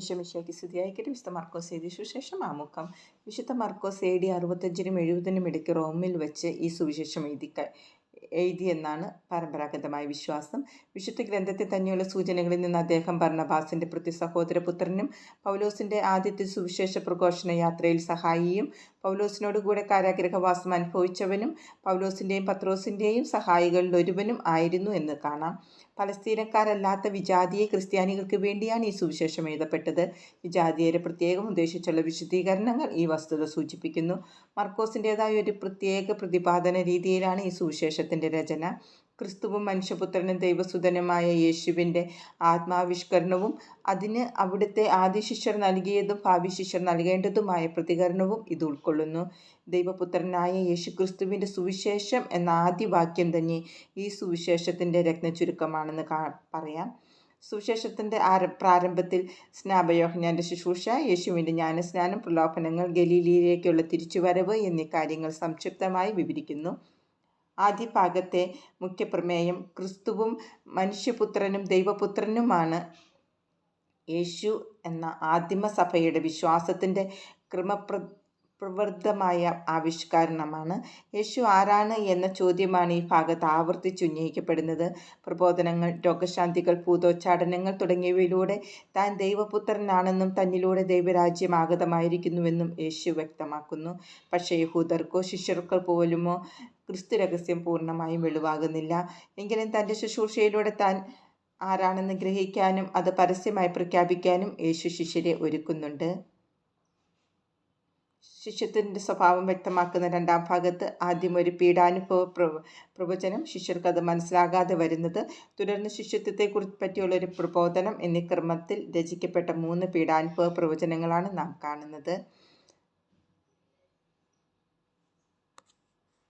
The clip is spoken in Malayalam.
വിഷമിശയ്ക്ക് സ്ഥിതിയായിക്കട്ടെ വിശുദ്ധ മർക്കോസ് എഴുതിയ സുശേഷം ആമുഖം. വിശുദ്ധ മർക്കോസ് എ ഡി അറുപത്തഞ്ചിനും എഴുപതിനും ഇടയ്ക്ക് റോമിൽ വെച്ച് ഈ സുവിശേഷം എഴുതി എന്നാണ് പരമ്പരാഗതമായ വിശ്വാസം. വിശുദ്ധ ഗ്രന്ഥത്തിൽ തന്നെയുള്ള സൂചനകളിൽ നിന്ന് അദ്ദേഹം ഭരണഭാസിന്റെ പ്രതി സഹോദരപുത്രനും പൗലോസിന്റെ ആദ്യത്തെ സുവിശേഷ പ്രഘോഷണ യാത്രയിൽ സഹായിയും പൗലോസിനോട് കൂടെ കാരാഗ്രഹവാസം അനുഭവിച്ചവനും പൗലോസിന്റെയും പത്രോസിന്റെയും സഹായികളിൽ ഒരുവനും ആയിരുന്നു എന്ന് കാണാം. പലസ്തീനക്കാരല്ലാത്ത വിജാതീയ ക്രിസ്ത്യാനികൾക്ക് വേണ്ടിയാണ് ഈ സുവിശേഷം എഴുതപ്പെട്ടത്. വിജാതീയരെ പ്രത്യേകം ഉദ്ദേശിച്ചുള്ള വിശദീകരണങ്ങൾ ഈ വസ്തുത സൂചിപ്പിക്കുന്നു. മർക്കോസിന്റെതായ ഒരു പ്രത്യേക പ്രതിപാദന രീതിയിലാണ് ഈ സുവിശേഷത്തിന്റെ രചന. ക്രിസ്തുവും മനുഷ്യപുത്രനും ദൈവസുതനുമായ യേശുവിന്റെ ആത്മാവിഷ്കരണവും അതിന് അവിടുത്തെ ആദ്യ ശിഷ്യർ നൽകിയതും ഭാവി ശിഷ്യർ നൽകേണ്ടതുമായ പ്രതികരണവും ഇത് ഉൾക്കൊള്ളുന്നു. ദൈവപുത്രനായ യേശുക്രിസ്തുവിന്റെ സുവിശേഷം എന്ന ആദ്യ വാക്യം തന്നെ ഈ സുവിശേഷത്തിന്റെ രത്നചുരുക്കമാണെന്ന് കാ പറയാം. സുവിശേഷത്തിന്റെ ആര പ്രാരംഭത്തിൽ സ്നാപയോഹനാന്റെ ശുശ്രൂഷ യേശുവിന്റെ ജ്ഞാനസ്നാനം പ്രലോഭനങ്ങൾ ഗലീലിയിലേക്കുള്ള തിരിച്ചുവരവ് എന്നീ കാര്യങ്ങൾ സംക്ഷിപ്തമായി വിവരിക്കുന്നു. ആദ്യ ഭാഗത്തെ മുഖ്യപ്രമേയം ക്രിസ്തുവും മനുഷ്യപുത്രനും ദൈവപുത്രനുമാണ്. യേശു എന്ന ആദിമസഭയുടെ വിശ്വാസത്തിന്റെ ക്രമപ്ര പ്രവൃദ്ധമായ ആവിഷ്കരണമാണ്. യേശു ആരാണ് എന്ന ചോദ്യമാണ് ഈ ഭാഗത്ത് ആവർത്തിച്ച് ഉന്നയിക്കപ്പെടുന്നത്. പ്രബോധനങ്ങൾ രോഗശാന്തികൾ ഭൂതോച്ചാടനങ്ങൾ തുടങ്ങിയവയിലൂടെ താൻ ദൈവപുത്രനാണെന്നും തന്നിലൂടെ ദൈവരാജ്യം ആഗതമായിരിക്കുന്നുവെന്നും യേശു വ്യക്തമാക്കുന്നു. പക്ഷേ യഹൂദർക്കോ ശിഷ്യർക്കോ പോലുമോ ക്രിസ്തു രഹസ്യം പൂർണമായും വെളിവാകുന്നില്ല. എങ്കിലും തന്റെ ശുശ്രൂഷയിലൂടെ താൻ ആരാണെന്ന് ഗ്രഹിക്കാനും അത് പരസ്യമായി പ്രഖ്യാപിക്കാനും യേശു ശിഷ്യരെ ഒരുക്കുന്നുണ്ട്. ശിഷ്യത്തിന്റെ സ്വഭാവം വ്യക്തമാക്കുന്ന രണ്ടാം ഭാഗത്ത് ആദ്യം ഒരു പീഡാനുഭവ പ്രവചനം ശിഷ്യർക്ക് അത് മനസ്സിലാകാതെ വരുന്നത് തുടർന്ന് ശിഷ്യത്വത്തെക്കുറിച്ച് പറ്റിയുള്ള ഒരു പ്രബോധനം എന്നീ ക്രമത്തിൽ രചിക്കപ്പെട്ട മൂന്ന് പീഡാനുഭവ പ്രവചനങ്ങളാണ് നാം കാണുന്നത്.